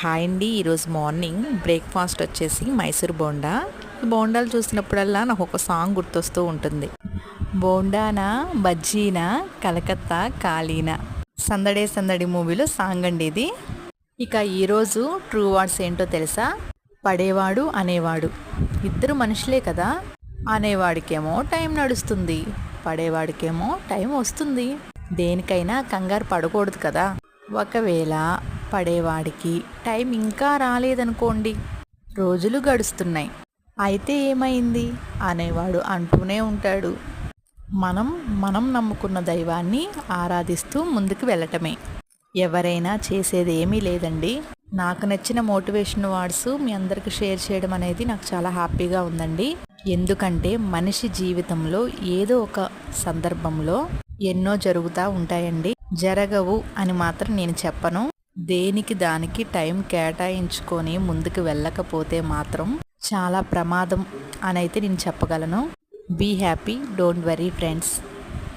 Hi అండి ఈరోజు morning breakfast వచ్చేసి మైసూర్ బోండా. బోండాలు చూసినప్పుడల్లా నాకు ఒక సాంగ్ గుర్తొస్తూ ఉంటుంది. బోండానా బజ్జీనా కలకత్తా కాలీనా సందడే సందడి మూవీలో సాంగ్ అండి ఇది. ఇక ఈరోజు ట్రూ వర్డ్స్ ఏంటో తెలుసా? పడేవాడు అనేవాడు. ఇద్దరు మనుషులే కదా. అనేవాడికేమో టైం నడుస్తుంది పడేవాడికేమో టైం వస్తుంది. దేనికైనా కంగారు పడకూడదు కదా. ఒకవేళ పడేవాడికి. టైం ఇంకా రాలేదనుకోండి. రోజులు గడుస్తున్నాయి. అయితే ఏమైంది? అనేవాడు అంటూనే ఉంటాడు. మనం మనం నమ్ముకున్న దైవాన్ని ఆరాధిస్తూ ముందుకు వెళ్ళటమే. ఎవరైనా చేసేది ఏమీ లేదండి. నాకు నచ్చిన మోటివేషన్ వర్డ్స్ మీ అందరికి షేర్ చేయడం అనేది నాకు చాలా హ్యాపీగా ఉందండి. ఎందుకంటే మనిషి జీవితంలో ఏదో ఒక సందర్భంలో ఎన్నో జరుగుతూ ఉంటాయండి. జరగవు అని మాత్రం నేను చెప్పను. దేనికి దానికి టైం కేటాయించుకొని ముందుకు వెళ్ళకపోతే మాత్రం చాలా ప్రమాదం అనైతే నేను చెప్పగలను. Be happy don't worry friends.